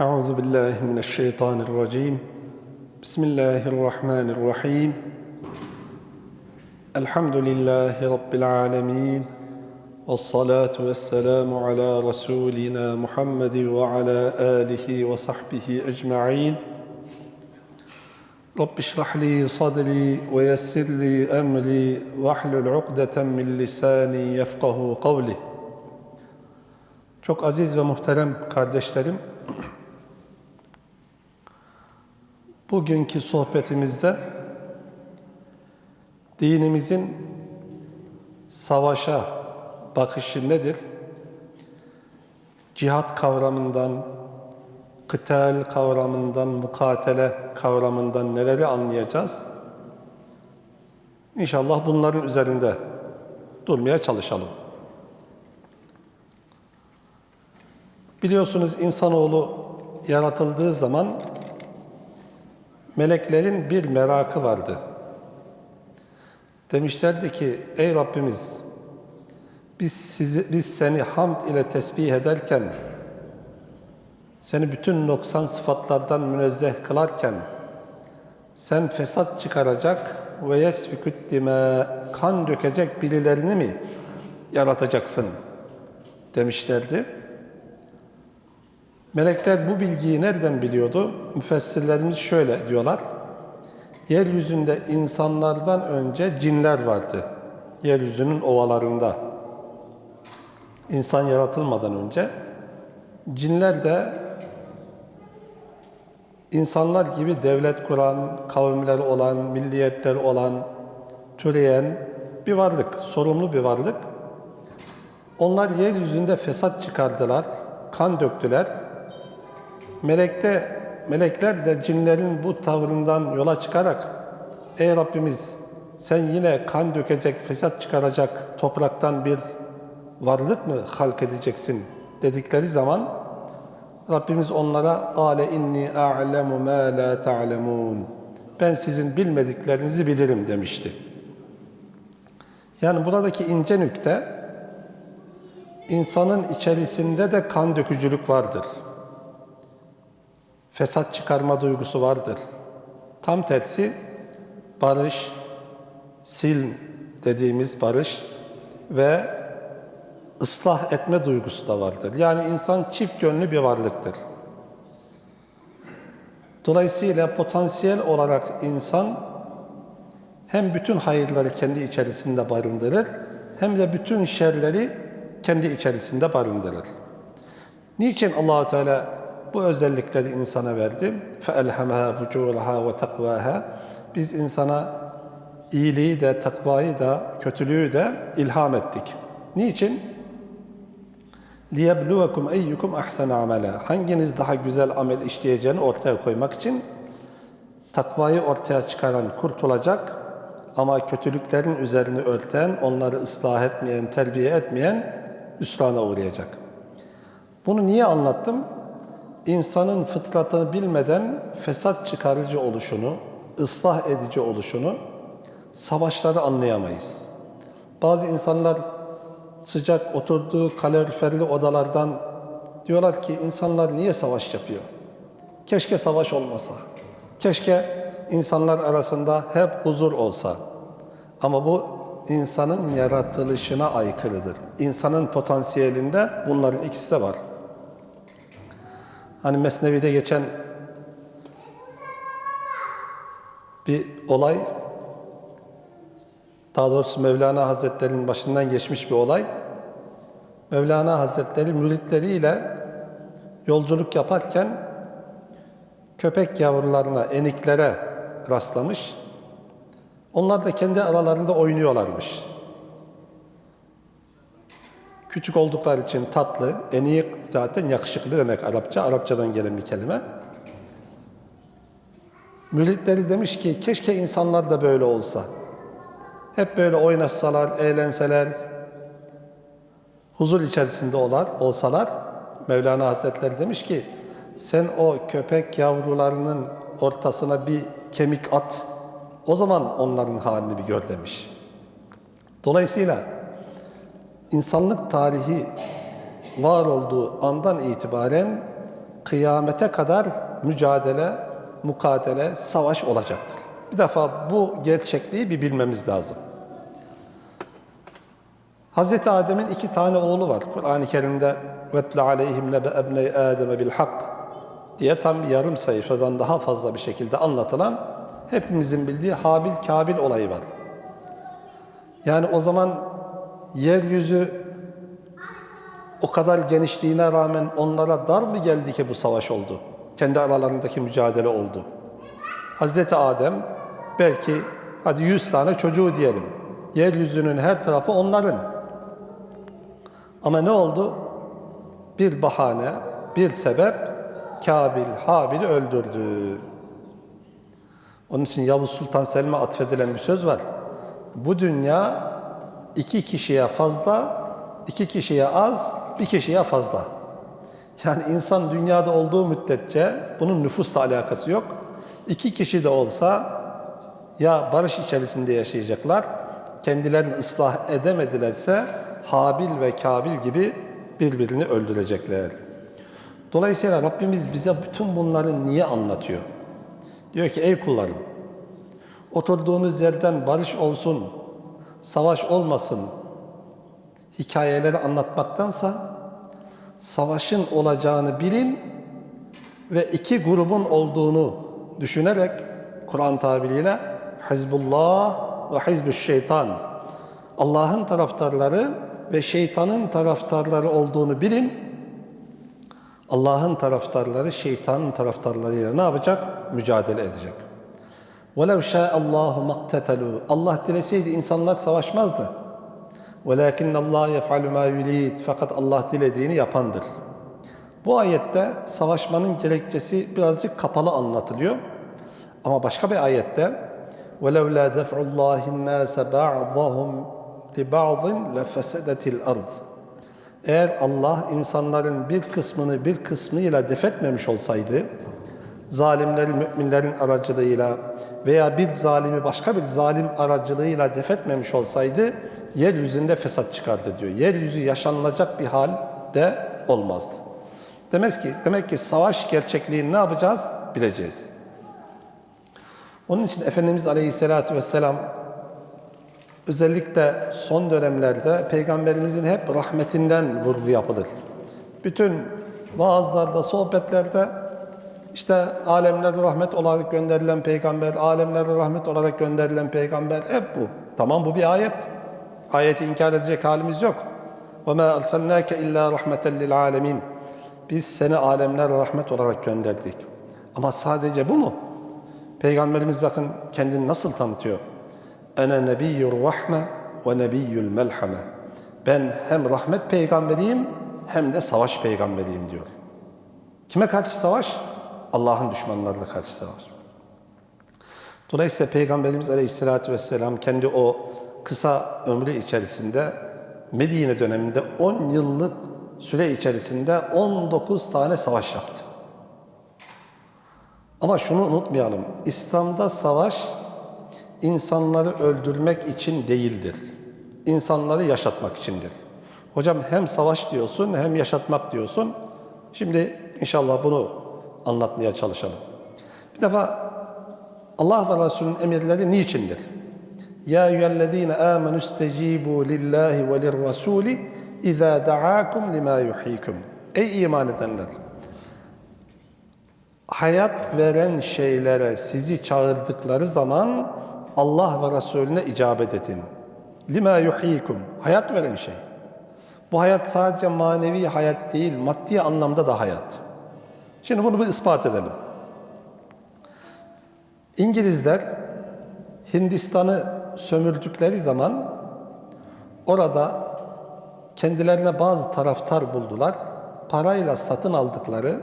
أعوذ بالله من الشيطان الرجيم. بسم الله الرحمن الرحيم. الحمد لله رب العالمين والصلاة والسلام على رسولنا محمد وعلى آله وصحبه أجمعين. رب اشرح لي صدري ويسر لي أمري واحلل عقدة من لساني يفقه قولي. Çok aziz ve muhterem kardeşlerim, bugünkü sohbetimizde dinimizin savaşa bakışı nedir? Cihat kavramından, kıtal kavramından, mukatele kavramından neleri anlayacağız? İnşallah bunların üzerinde durmaya çalışalım. Biliyorsunuz insanoğlu yaratıldığı zaman meleklerin bir merakı vardı. Demişlerdi ki ey Rabbimiz biz sizi biz seni hamd ile tesbih ederken seni bütün noksan sıfatlardan münezzeh kılarken sen fesat çıkaracak ve yesfiküt dime kan dökecek birilerini mi yaratacaksın demişlerdi. Melekler bu bilgiyi nereden biliyordu? Müfessirlerimiz şöyle diyorlar. Yeryüzünde insanlardan önce cinler vardı. Yeryüzünün ovalarında. İnsan yaratılmadan önce cinler de insanlar gibi devlet kuran, kavimleri olan, milliyetleri olan, türeyen bir varlık, sorumlu bir varlık. Onlar yeryüzünde fesat çıkardılar, kan döktüler. Melekte, melekler de cinlerin bu tavrından yola çıkarak Ey Rabbimiz sen yine kan dökecek, fesat çıkaracak topraktan bir varlık mı halk edeceksin dedikleri zaman Rabbimiz onlara "Ale inni a'lemu ma la ta'lemun." Ben sizin bilmediklerinizi bilirim demişti. Yani buradaki ince nükte insanın içerisinde de kan dökücülük vardır. Fesat çıkarma duygusu vardır. Tam tersi barış, silm dediğimiz barış ve ıslah etme duygusu da vardır. Yani insan çift yönlü bir varlıktır. Dolayısıyla potansiyel olarak insan hem bütün hayırları kendi içerisinde barındırır hem de bütün şerleri kendi içerisinde barındırır. Niçin Allahu Teala bu özellikleri insana verdim. فَاَلْهَمَهَا فُجُورَهَا وَتَقْوَاهَا Biz insana iyiliği de, takvayı da, kötülüğü de ilham ettik. Niçin? لِيَبْلُوَكُمْ اَيُّكُمْ اَحْسَنَ عَمَلًا Hanginiz daha güzel amel işleyeceğini ortaya koymak için takvayı ortaya çıkaran kurtulacak ama kötülüklerin üzerini örten, onları ıslah etmeyen, terbiye etmeyen üslana uğrayacak. Bunu niye anlattım? İnsanın fıtratını bilmeden fesat çıkarıcı oluşunu, ıslah edici oluşunu, savaşları anlayamayız. Bazı insanlar sıcak oturduğu kaloriferli odalardan diyorlar ki insanlar niye savaş yapıyor? Keşke savaş olmasa. Keşke insanlar arasında hep huzur olsa. Ama bu insanın yaratılışına aykırıdır. İnsanın potansiyelinde bunların ikisi de var. Hani Mesnevi'de geçen bir olay, daha doğrusu Mevlana Hazretleri'nin başından geçmiş bir olay. Mevlana Hazretleri müritleriyle yolculuk yaparken köpek yavrularına, eniklere rastlamış. Onlar da kendi aralarında oynuyorlarmış. Küçük oldukları için tatlı, eniyik zaten yakışıklı demek Arapça, Arapçadan gelen bir kelime. Müritleri demiş ki keşke insanlar da böyle olsa. Hep böyle oynaşsalar, eğlenseler, huzur içerisinde olar, olsalar. Mevlana Hazretleri demiş ki sen o köpek yavrularının ortasına bir kemik at, o zaman onların halini bir gör demiş. Dolayısıyla insanlık tarihi var olduğu andan itibaren kıyamete kadar mücadele, mukadele, savaş olacaktır. Bir defa bu gerçekliği bir bilmemiz lazım. Hazreti Adem'in iki tane oğlu var. Kur'an-ı Kerim'de aleyhim nebe ebney Adem'e bil hak diye tam yarım sayfadan daha fazla bir şekilde anlatılan hepimizin bildiği Habil Kabil olayı var. Yani o zaman yeryüzü o kadar genişliğine rağmen onlara dar mı geldi ki bu savaş oldu? Kendi aralarındaki mücadele oldu. Hazreti Adem belki hadi 100 tane çocuğu diyelim. Yeryüzünün her tarafı onların. Ama ne oldu? Bir bahane, bir sebep Kabil, Habil'i öldürdü. Onun için Yavuz Sultan Selim'e atfedilen bir söz var. Bu dünya iki kişiye fazla, iki kişiye az, bir kişiye fazla. Yani insan dünyada olduğu müddetçe bunun nüfusla alakası yok. İki kişi de olsa ya barış içerisinde yaşayacaklar, kendilerini ıslah edemedilerse Habil ve Kabil gibi birbirini öldürecekler. Dolayısıyla Rabbimiz bize bütün bunları niye anlatıyor? Diyor ki ey kullarım, oturduğunuz yerden barış olsun, savaş olmasın hikayeleri anlatmaktansa savaşın olacağını bilin ve iki grubun olduğunu düşünerek Kur'an tabiriyle Hizbullah ve Hizbüş Şeytan Allah'ın taraftarları ve şeytanın taraftarları olduğunu bilin. Allah'ın taraftarları şeytanın taraftarlarıyla ne yapacak? Mücadele edecek. وَلَوْ شَاءَ اللّٰهُ مَقْتَتَلُوا Allah dileseydi insanlar savaşmazdı. وَلَكِنَّ اللّٰهَ يَفْعَلُ مَا يُرِيدُ Fakat Allah dilediğini yapandır. Bu ayette savaşmanın gerekçesi birazcık kapalı anlatılıyor. Ama başka bir ayette وَلَوْ لَا دَفْعُ اللّٰهِ النَّاسَ بَعْضَهُمْ لِبَعْضٍ لَفَسَدَتِ الْأَرْضِ Eğer Allah insanların bir kısmını bir kısmıyla defetmemiş olsaydı, zalimlerin, müminlerin aracılığıyla veya bir zalimi başka bir zalim aracılığıyla defetmemiş olsaydı, yeryüzünde fesat çıkardı diyor. Yeryüzü yaşanılacak bir hal de olmazdı. Demek ki, demek ki savaş gerçekliğini ne yapacağız? Bileceğiz. Onun için Efendimiz Aleyhisselatü Vesselam özellikle son dönemlerde Peygamberimizin hep rahmetinden vurgu yapılır. Bütün vaazlarda, sohbetlerde işte alemlere rahmet olarak gönderilen peygamber, alemlere rahmet olarak gönderilen peygamber hep bu. Tamam bu bir ayet. Ayeti inkar edecek halimiz yok. وَمَا أَرْسَلْنَاكَ اِلَّا رَحْمَةً لِلْعَالَمِينَ Biz seni alemlere rahmet olarak gönderdik. Ama sadece bu mu? Peygamberimiz bakın kendini nasıl tanıtıyor? Ene nebiyyur rahme ve nebiyyül melhame. Ben hem rahmet peygamberiyim hem de savaş peygamberiyim diyor. Kime karşı savaş? Allah'ın düşmanlarına karşı savaş. Dolayısıyla Peygamberimiz Aleyhisselatü Vesselam kendi o kısa ömrü içerisinde Medine döneminde 10 yıllık süre içerisinde 19 tane savaş yaptı. Ama şunu unutmayalım. İslam'da savaş insanları öldürmek için değildir. İnsanları yaşatmak içindir. Hocam hem savaş diyorsun hem yaşatmak diyorsun. Şimdi inşallah bunu anlatmaya çalışalım. Bir defa Allah ve Resulünün emirleri niçindir? Ya eyyühellezine amenu istecibu lillahi ve lirrasuli izâ da'akum lima yuhikum. Ey iman edenler! Hayat veren şeylere sizi çağırdıkları zaman Allah ve Resulüne icabet edin. Lima yuhikum. Hayat veren şey. Bu hayat sadece manevi hayat değil, maddi anlamda da hayat. Şimdi bunu bir ispat edelim. İngilizler Hindistan'ı sömürdükleri zaman orada kendilerine bazı taraftar buldular. Parayla satın aldıkları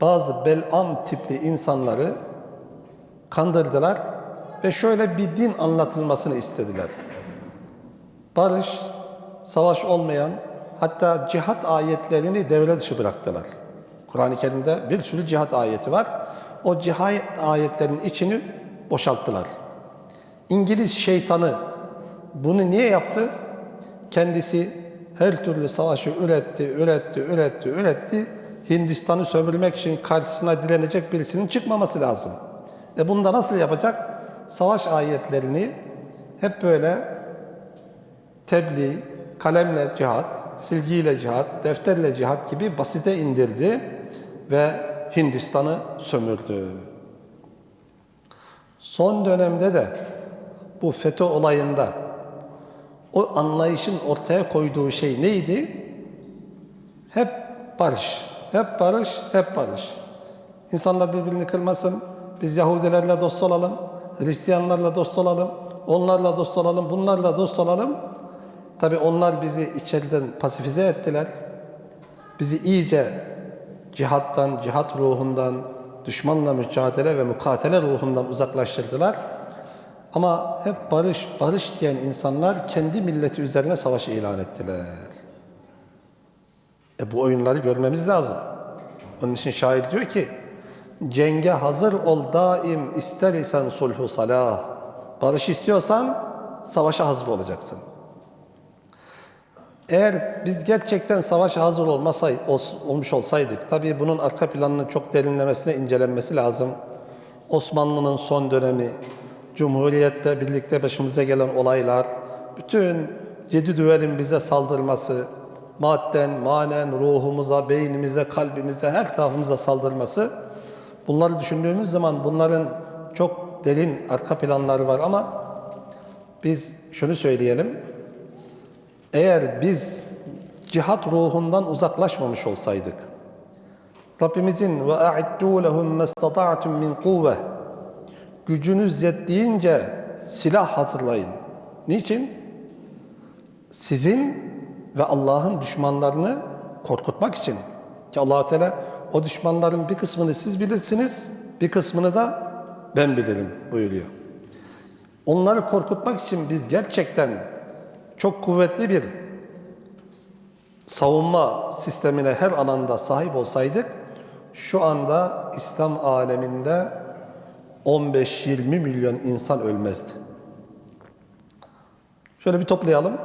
bazı belam tipli insanları kandırdılar ve şöyle bir din anlatılmasını istediler. Barış, savaş olmayan, hatta cihat ayetlerini devre dışı bıraktılar. Kur'an-ı Kerim'de bir sürü cihat ayeti var. O cihat ayetlerinin içini boşalttılar. İngiliz şeytanı bunu niye yaptı? Kendisi her türlü savaşı üretti, üretti, üretti, üretti. Hindistan'ı sömürmek için karşısına direnecek birisinin çıkmaması lazım. E bunu da nasıl yapacak? Savaş ayetlerini hep böyle tebliğ, kalemle cihat, silgiyle cihat, defterle cihat gibi basite indirdi ve Hindistan'ı sömürdü. Son dönemde de bu FETÖ olayında o anlayışın ortaya koyduğu şey neydi? Hep barış, hep barış, hep barış. İnsanlar birbirini kırmasın, biz Yahudilerle dost olalım, Hristiyanlarla dost olalım, onlarla dost olalım, bunlarla dost olalım. Tabi onlar bizi içeriden pasifize ettiler. Bizi iyice cihattan, cihat ruhundan, düşmanla mücadele ve mukatele ruhundan uzaklaştırdılar. Ama hep barış, barış diyen insanlar kendi milleti üzerine savaş ilan ettiler. E bu oyunları görmemiz lazım. Onun için şair diyor ki, cenge hazır ol daim ister isen sulhu salah. Barış istiyorsan savaşa hazır olacaksın. Eğer biz gerçekten savaşa hazır olmasay, ol- olmuş olsaydık, tabii bunun arka planının çok derinlemesine incelenmesi lazım. Osmanlı'nın son dönemi, Cumhuriyet'te birlikte başımıza gelen olaylar, bütün yedi düvelin bize saldırması, madden, manen, ruhumuza, beynimize, kalbimize, her tarafımıza saldırması, bunları düşündüğümüz zaman bunların çok derin arka planları var ama biz şunu söyleyelim, eğer biz cihat ruhundan uzaklaşmamış olsaydık, Rabbimizin ve a'iddu lehum mastata'tum min kuvve gücünüz yettiğince silah hazırlayın. Niçin? Sizin ve Allah'ın düşmanlarını korkutmak için. Ki allah Teala o düşmanların bir kısmını siz bilirsiniz, bir kısmını da ben bilirim buyuruyor. Onları korkutmak için biz gerçekten çok kuvvetli bir savunma sistemine her alanda sahip olsaydık şu anda İslam aleminde 15-20 milyon insan ölmezdi. Şöyle bir toplayalım.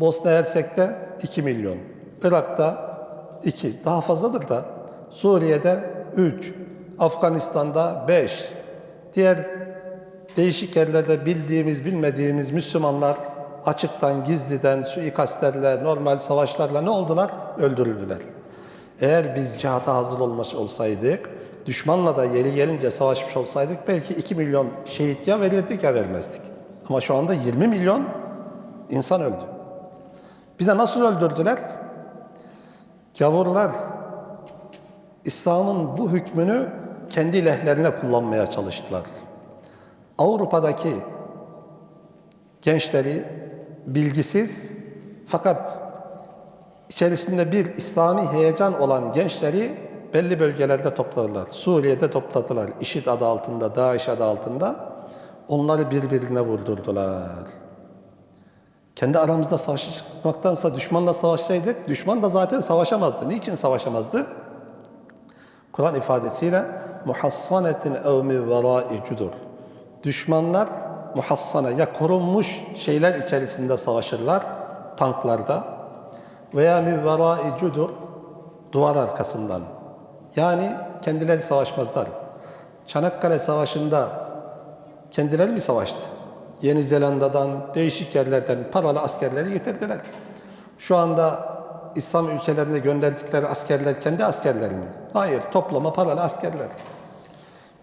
Bosna Hersek'te 2 milyon, Irak'ta 2, daha fazladır da Suriye'de 3, Afganistan'da 5, diğer değişik yerlerde bildiğimiz bilmediğimiz Müslümanlar açıktan gizliden suikastlerle normal savaşlarla ne oldular? Öldürüldüler. Eğer biz cihata hazır olmuş olsaydık, düşmanla da yeri gelince savaşmış olsaydık belki 2 milyon şehit ya verirdik ya vermezdik. Ama şu anda 20 milyon insan öldü. Bir de nasıl öldürdüler? Gavurlar İslam'ın bu hükmünü kendi lehlerine kullanmaya çalıştılar. Avrupa'daki gençleri bilgisiz fakat içerisinde bir İslami heyecan olan gençleri belli bölgelerde topladılar. Suriye'de topladılar. IŞİD adı altında, DAEŞ adı altında. Onları birbirine vurdurdular. Kendi aramızda savaşmaktansa düşmanla savaşsaydık, düşman da zaten savaşamazdı. Niçin savaşamazdı? Kur'an ifadesiyle muhassanetin ev mi verai cudur. Düşmanlar muhassana ya korunmuş şeyler içerisinde savaşırlar, tanklarda veya mi verai cudur, duvar arkasından. Yani kendileri savaşmazlar. Çanakkale Savaşı'nda kendileri mi savaştı? Yeni Zelanda'dan, değişik yerlerden paralı askerleri getirdiler. Şu anda İslam ülkelerine gönderdikleri askerler kendi askerleri mi? Hayır, toplama paralı askerler.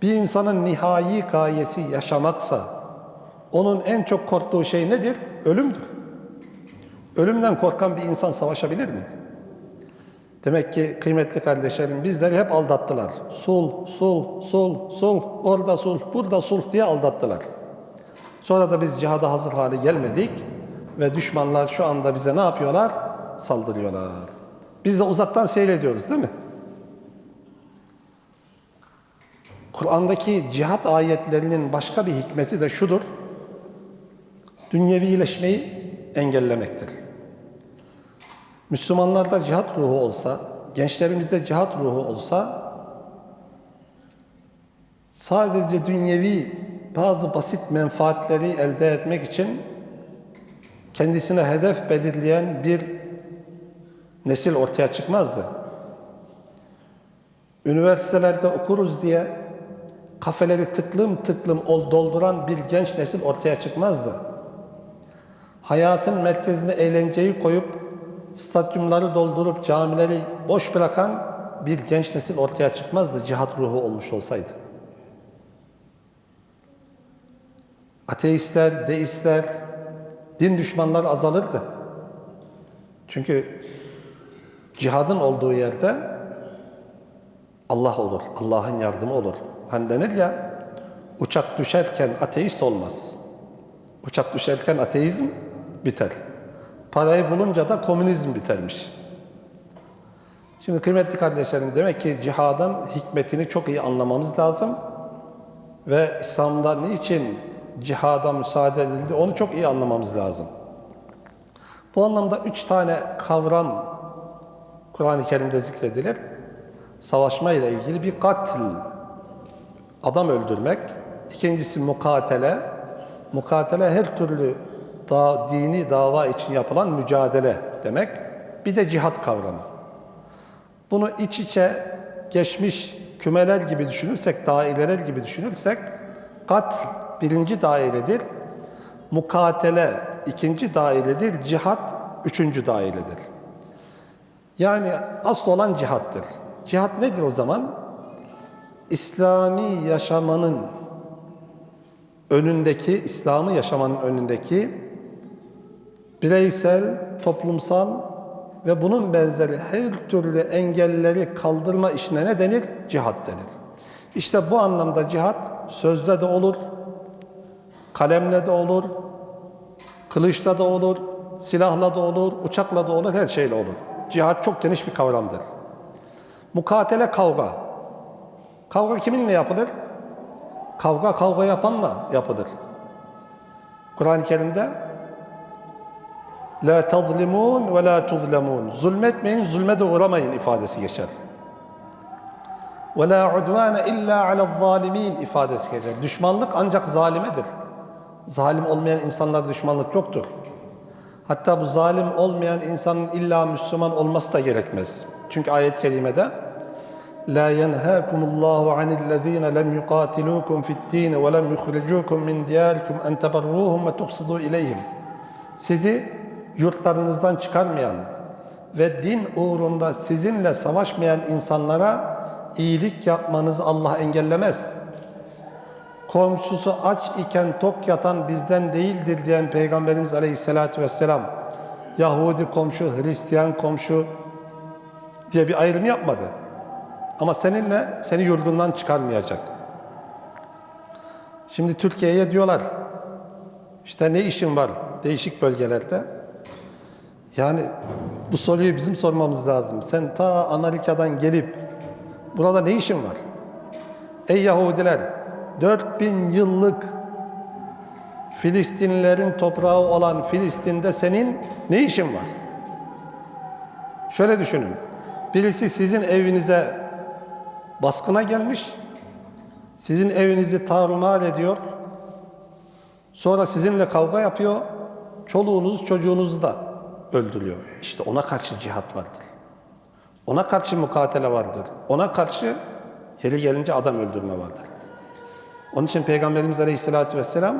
Bir insanın nihai gayesi yaşamaksa, onun en çok korktuğu şey nedir? Ölümdür. Ölümden korkan bir insan savaşabilir mi? Demek ki kıymetli kardeşlerim bizleri hep aldattılar. Sul, sul, sul, sul, orada sul, burada sul diye aldattılar. Sonra da biz cihada hazır hale gelmedik ve düşmanlar şu anda bize ne yapıyorlar? Saldırıyorlar. Biz de uzaktan seyrediyoruz değil mi? Kur'an'daki cihat ayetlerinin başka bir hikmeti de şudur. Dünyevileşmeyi engellemektir. Müslümanlarda cihat ruhu olsa, gençlerimizde cihat ruhu olsa sadece dünyevi bazı basit menfaatleri elde etmek için kendisine hedef belirleyen bir nesil ortaya çıkmazdı. üniversitelerde okuruz diye kafeleri tıklım tıklım ol- dolduran bir genç nesil ortaya çıkmazdı. Hayatın merkezine eğlenceyi koyup stadyumları doldurup camileri boş bırakan bir genç nesil ortaya çıkmazdı cihat ruhu olmuş olsaydı. Ateistler, deistler, din düşmanları azalırdı. Çünkü cihadın olduğu yerde Allah olur, Allah'ın yardımı olur. Hani denir ya, uçak düşerken ateist olmaz. Uçak düşerken ateizm biter. Parayı bulunca da komünizm bitermiş. Şimdi kıymetli kardeşlerim demek ki cihadın hikmetini çok iyi anlamamız lazım. Ve İslam'da niçin cihada müsaade edildi onu çok iyi anlamamız lazım. Bu anlamda üç tane kavram Kur'an-ı Kerim'de zikredilir. Savaşma ile ilgili bir katil, adam öldürmek. İkincisi mukatele. Mukatele her türlü da, dini dava için yapılan mücadele demek. Bir de cihat kavramı. Bunu iç içe geçmiş kümeler gibi düşünürsek, daireler gibi düşünürsek, katil birinci dairedir, mukatele ikinci dairedir, cihat üçüncü dairedir. Yani asıl olan cihattır. Cihat nedir o zaman? İslami yaşamanın önündeki, İslam'ı yaşamanın önündeki bireysel, toplumsal ve bunun benzeri her türlü engelleri kaldırma işine ne denir? Cihat denir. İşte bu anlamda cihat sözde de olur, kalemle de olur, kılıçla da olur, silahla da olur, uçakla da olur, her şeyle olur. Cihat çok geniş bir kavramdır. Mukatele kavga. Kavga kiminle yapılır? Kavga kavga yapanla yapılır. Kur'an-ı Kerim'de La tazlimun ve la tuzlemun. Zulmetmeyin, zulme de uğramayın ifadesi geçer. Ve la udvane illa ala zalimin ifadesi geçer. Düşmanlık ancak zalimedir. Zalim olmayan insanlar düşmanlık yoktur. Hatta bu zalim olmayan insanın illa Müslüman olması da gerekmez. Çünkü ayet-i kerimede La yenhâkumullahu anillezîne lem yuqâtilûkum fid-dîn ve lem yukhrijûkum min diyârikum en teberrûhum ve tuqsidû ileyhim. Sizi yurtlarınızdan çıkarmayan ve din uğrunda sizinle savaşmayan insanlara iyilik yapmanızı Allah engellemez. Komşusu aç iken tok yatan bizden değildir diyen Peygamberimiz Aleyhisselatü Vesselam Yahudi komşu, Hristiyan komşu diye bir ayrım yapmadı. Ama seninle seni yurdundan çıkarmayacak. Şimdi Türkiye'ye diyorlar işte ne işin var değişik bölgelerde? Yani bu soruyu bizim sormamız lazım. Sen ta Amerika'dan gelip burada ne işin var? Ey Yahudiler 4000 yıllık Filistinlilerin toprağı olan Filistin'de senin ne işin var? Şöyle düşünün. Birisi sizin evinize baskına gelmiş, sizin evinizi tarumar ediyor, sonra sizinle kavga yapıyor, çoluğunuz çocuğunuzu da öldürüyor. İşte ona karşı cihat vardır. Ona karşı mukatele vardır. Ona karşı yeri gelince adam öldürme vardır. Onun için Peygamberimiz Aleyhisselatü Vesselam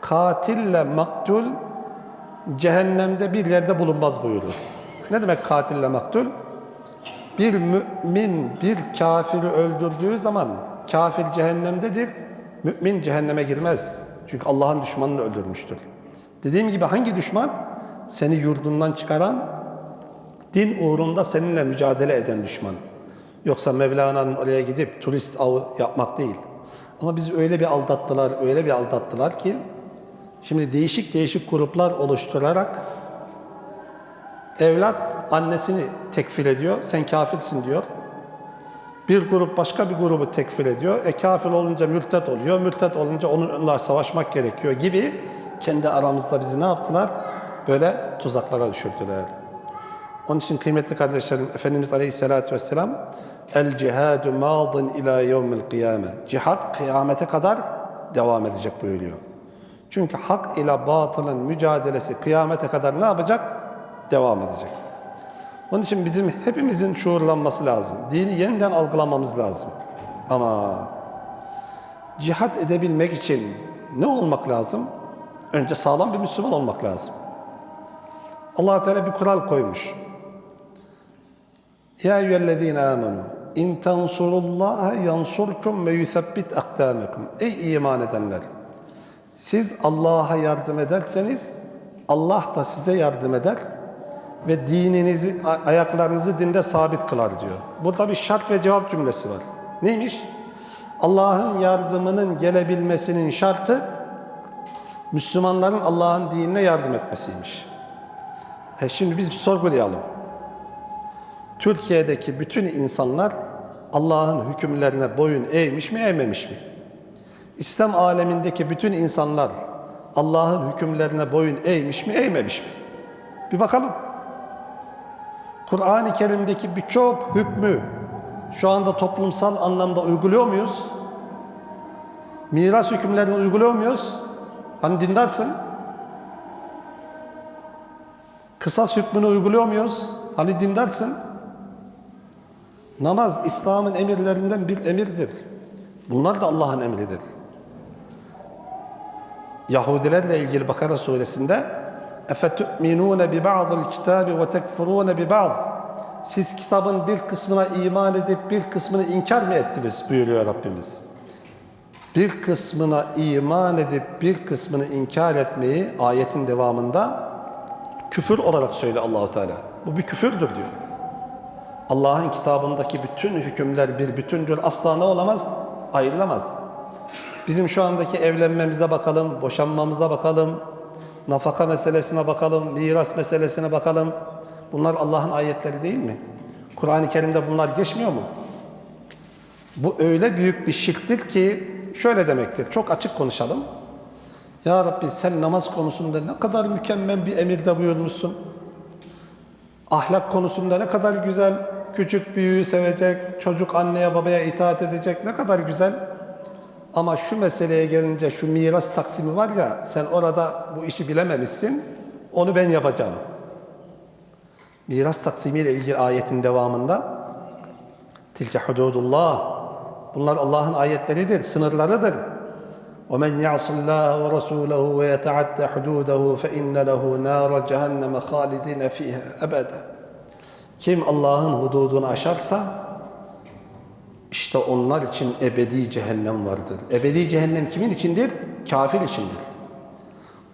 katille maktul cehennemde bir yerde bulunmaz buyurur. Ne demek katille maktul? Bir mümin bir kafiri öldürdüğü zaman kafir cehennemdedir. Mümin cehenneme girmez. Çünkü Allah'ın düşmanını öldürmüştür. Dediğim gibi hangi düşman? Seni yurdundan çıkaran, din uğrunda seninle mücadele eden düşman. Yoksa Mevlana'nın oraya gidip turist avı yapmak değil. Ama bizi öyle bir aldattılar, öyle bir aldattılar ki şimdi değişik değişik gruplar oluşturarak evlat annesini tekfir ediyor, sen kafirsin diyor. Bir grup başka bir grubu tekfir ediyor. E kafir olunca mürtet oluyor, mürtet olunca onunla savaşmak gerekiyor gibi kendi aramızda bizi ne yaptılar? Böyle tuzaklara düşürdüler. Onun için kıymetli kardeşlerim Efendimiz Aleyhisselatü Vesselam El cihadu madın ila yevmil kıyame. Cihad kıyamete kadar devam edecek buyuruyor. Çünkü hak ile batılın mücadelesi kıyamete kadar ne yapacak? Devam edecek. Onun için bizim hepimizin şuurlanması lazım. Dini yeniden algılamamız lazım. Ama cihat edebilmek için ne olmak lazım? Önce sağlam bir Müslüman olmak lazım. Allah Teala bir kural koymuş. Ya eyyühellezine amenu in tansurullaha yansurkum ve yuthabbit akdamakum. Ey iman edenler! Siz Allah'a yardım ederseniz Allah da size yardım eder ve dininizi, ayaklarınızı dinde sabit kılar diyor. Burada bir şart ve cevap cümlesi var. Neymiş? Allah'ın yardımının gelebilmesinin şartı Müslümanların Allah'ın dinine yardım etmesiymiş. E şimdi biz sorgulayalım. Türkiye'deki bütün insanlar Allah'ın hükümlerine boyun eğmiş mi, eğmemiş mi? İslam alemindeki bütün insanlar Allah'ın hükümlerine boyun eğmiş mi, eğmemiş mi? Bir bakalım. Kur'an-ı Kerim'deki birçok hükmü şu anda toplumsal anlamda uyguluyor muyuz? Miras hükümlerini uyguluyor muyuz? Hani dindarsın. Kısas hükmünü uyguluyor muyuz? Hani dindarsın. Namaz İslam'ın emirlerinden bir emirdir. Bunlar da Allah'ın emridir. Yahudilerle ilgili Bakara suresinde اَفَتُؤْمِنُونَ بِبَعْضِ الْكِتَابِ وَتَكْفُرُونَ بِبَعْضِ Siz kitabın bir kısmına iman edip bir kısmını inkar mı ettiniz buyuruyor Rabbimiz. Bir kısmına iman edip bir kısmını inkar etmeyi ayetin devamında küfür olarak söyle Allahu Teala. Bu bir küfürdür diyor. Allah'ın kitabındaki bütün hükümler bir bütündür. Asla ne olamaz? Ayrılamaz. Bizim şu andaki evlenmemize bakalım, boşanmamıza bakalım, nafaka meselesine bakalım, miras meselesine bakalım. Bunlar Allah'ın ayetleri değil mi? Kur'an-ı Kerim'de bunlar geçmiyor mu? Bu öyle büyük bir şirktir ki şöyle demektir. Çok açık konuşalım. Ya Rabbi sen namaz konusunda ne kadar mükemmel bir emirde buyurmuşsun. Ahlak konusunda ne kadar güzel, küçük büyüğü sevecek, çocuk anneye babaya itaat edecek ne kadar güzel. Ama şu meseleye gelince şu miras taksimi var ya sen orada bu işi bilememişsin. Onu ben yapacağım. Miras taksimiyle ilgili ayetin devamında tilke hududullah bunlar Allah'ın ayetleridir, sınırlarıdır. وَمَنْ يَعْصِ اللّٰهَ وَرَسُولَهُ وَيَتَعَدَّ حُدُودَهُ فَإِنَّ لَهُ نَارَ جَهَنَّمَ خَالِدِينَ ف۪يهَا أَبَدًا Kim Allah'ın hududunu aşarsa işte onlar için ebedi cehennem vardır. Ebedi cehennem kimin içindir? Kafir içindir.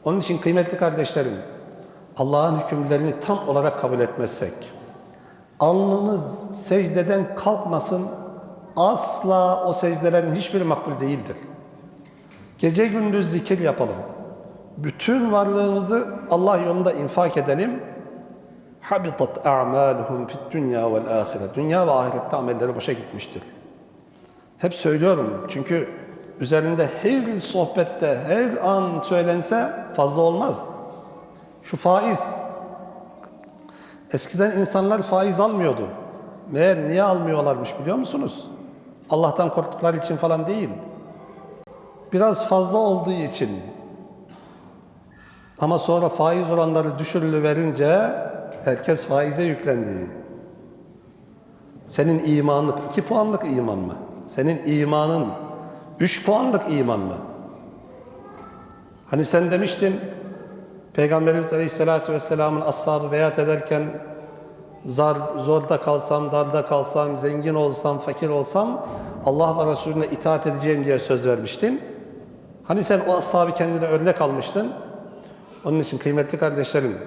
Onun için kıymetli kardeşlerim, Allah'ın hükümlerini tam olarak kabul etmezsek, alnımız secdeden kalkmasın, asla o secdelerin hiçbiri makbul değildir. Gece gündüz zikir yapalım. Bütün varlığımızı Allah yolunda infak edelim. Habitat a'maluhum fid dünya vel ahire. Dünya ve ahirette amelleri boşa gitmiştir. Hep söylüyorum çünkü üzerinde her sohbette, her an söylense fazla olmaz. Şu faiz. Eskiden insanlar faiz almıyordu. Meğer niye almıyorlarmış biliyor musunuz? Allah'tan korktukları için falan değil. Biraz fazla olduğu için. Ama sonra faiz oranları düşürülüverince herkes faize yüklendi. Senin imanlık iki puanlık iman mı? Senin imanın üç puanlık iman mı? Hani sen demiştin Peygamberimiz Aleyhisselatü Vesselam'ın ashabı beyat ederken zar, zorda kalsam, darda kalsam, zengin olsam, fakir olsam Allah ve Resulüne itaat edeceğim diye söz vermiştin. Hani sen o ashabı kendine örnek almıştın. Onun için kıymetli kardeşlerim,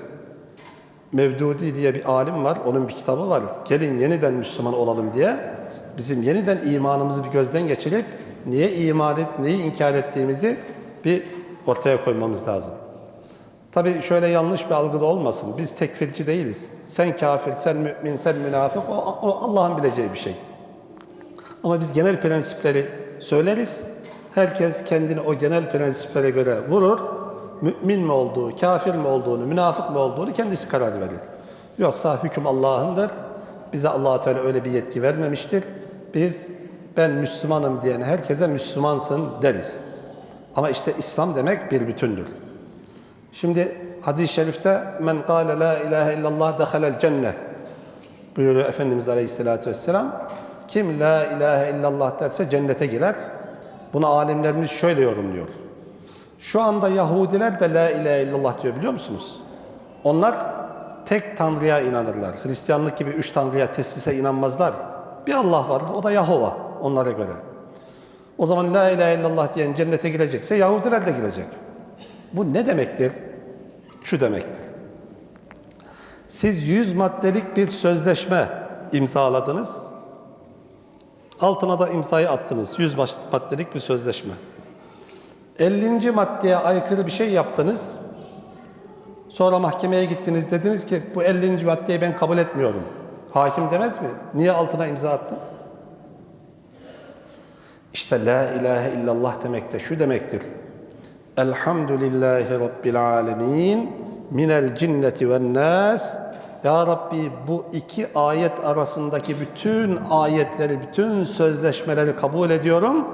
Mevdudi diye bir alim var, onun bir kitabı var. Gelin yeniden Müslüman olalım diye. Bizim yeniden imanımızı bir gözden geçirip niye iman et, neyi inkar ettiğimizi bir ortaya koymamız lazım. Tabii şöyle yanlış bir algı da olmasın. Biz tekfirci değiliz. Sen kafir, sen mümin, sen münafık o, o Allah'ın bileceği bir şey. Ama biz genel prensipleri söyleriz. Herkes kendini o genel prensiplere göre vurur. Mümin mi olduğu, kafir mi olduğunu, münafık mı olduğunu kendisi karar verir. Yoksa hüküm Allah'ındır. Bize allah Teala öyle bir yetki vermemiştir. Biz ben Müslümanım diyen herkese Müslümansın deriz. Ama işte İslam demek bir bütündür. Şimdi hadis-i şerifte men kâle la ilahe illallah dehalel cennet. Buyuruyor Efendimiz Aleyhisselatü Vesselam. Kim la ilahe illallah derse cennete girer. Bunu alimlerimiz şöyle yorumluyor. Şu anda Yahudiler de la ilahe illallah diyor biliyor musunuz? Onlar tek tanrıya inanırlar. Hristiyanlık gibi üç tanrıya teslise inanmazlar. Bir Allah var, o da Yahova onlara göre. O zaman la ilahe illallah diyen cennete girecekse Yahudiler de girecek. Bu ne demektir? Şu demektir. Siz 100 maddelik bir sözleşme imzaladınız. Altına da imzayı attınız. 100 baş- maddelik bir sözleşme. 50. maddeye aykırı bir şey yaptınız. Sonra mahkemeye gittiniz dediniz ki bu 50. maddeyi ben kabul etmiyorum. Hakim demez mi? Niye altına imza attın? İşte la ilahe illallah demek de şu demektir. Elhamdülillahi Rabbil alemin minel cinneti ve nas. Ya Rabbi bu iki ayet arasındaki bütün ayetleri, bütün sözleşmeleri kabul ediyorum.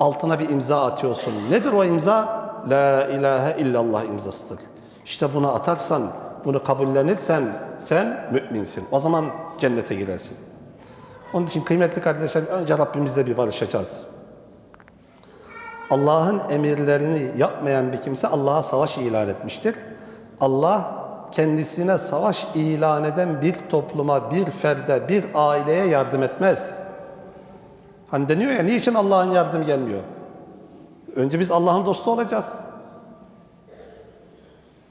Altına bir imza atıyorsun. Nedir o imza? La ilahe illallah imzasıdır. İşte bunu atarsan, bunu kabullenirsen sen müminsin. O zaman cennete girersin. Onun için kıymetli kardeşlerim önce Rabbimizle bir barışacağız. Allah'ın emirlerini yapmayan bir kimse Allah'a savaş ilan etmiştir. Allah kendisine savaş ilan eden bir topluma, bir ferde, bir aileye yardım etmez. Hani deniyor ya niçin Allah'ın yardımı gelmiyor? Önce biz Allah'ın dostu olacağız.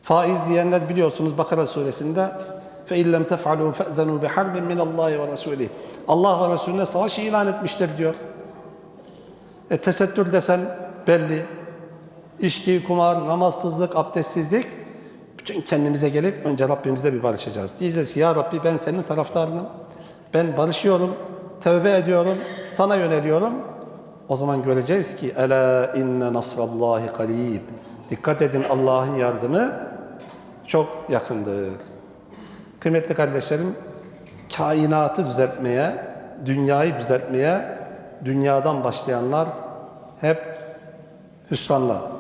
Faiz diyenler biliyorsunuz Bakara suresinde فَاِنْ لَمْ تَفْعَلُوا فَأْذَنُوا بِحَرْبٍ مِنَ اللّٰهِ وَرَسُولِهِ Allah ve Resulüne savaş ilan etmiştir diyor. E, tesettür desen belli. İçki, kumar, namazsızlık, abdestsizlik. bütün kendimize gelip önce Rabbimizle bir barışacağız. Diyeceğiz ki ya Rabbi ben senin taraftarınım. Ben barışıyorum, tövbe ediyorum, sana yöneliyorum. O zaman göreceğiz ki Ela inne nasrallahi karib. Dikkat edin Allah'ın yardımı çok yakındır. Kıymetli kardeşlerim, kainatı düzeltmeye, dünyayı düzeltmeye, dünyadan başlayanlar hep hüsranla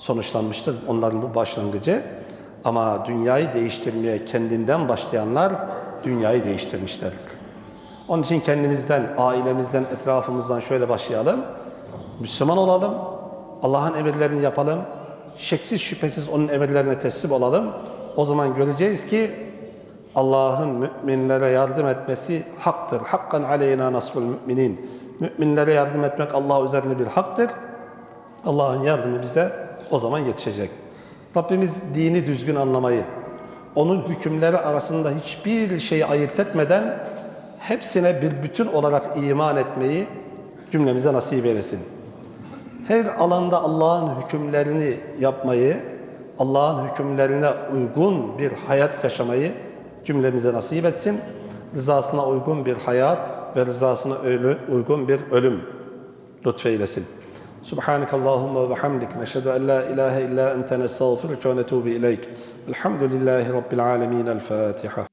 sonuçlanmıştır. Onların bu başlangıcı. Ama dünyayı değiştirmeye kendinden başlayanlar dünyayı değiştirmişlerdir. Onun için kendimizden, ailemizden, etrafımızdan şöyle başlayalım. Müslüman olalım. Allah'ın emirlerini yapalım. Şeksiz şüphesiz onun emirlerine teslim olalım. O zaman göreceğiz ki Allah'ın müminlere yardım etmesi haktır. Hakkan aleyna nasrul müminin. Müminlere yardım etmek Allah üzerinde bir haktır. Allah'ın yardımı bize o zaman yetişecek. Rabbimiz dini düzgün anlamayı, onun hükümleri arasında hiçbir şeyi ayırt etmeden hepsine bir bütün olarak iman etmeyi cümlemize nasip eylesin. Her alanda Allah'ın hükümlerini yapmayı, Allah'ın hükümlerine uygun bir hayat yaşamayı cümlemize nasip etsin. Rızasına uygun bir hayat ve rızasına uygun bir ölüm lütfeylesin. سبحانك اللهم وبحمدك نشهد أن لا إله إلا أنت نستغفرك ونتوب إليك. الحمد لله رب العالمين الفاتحة.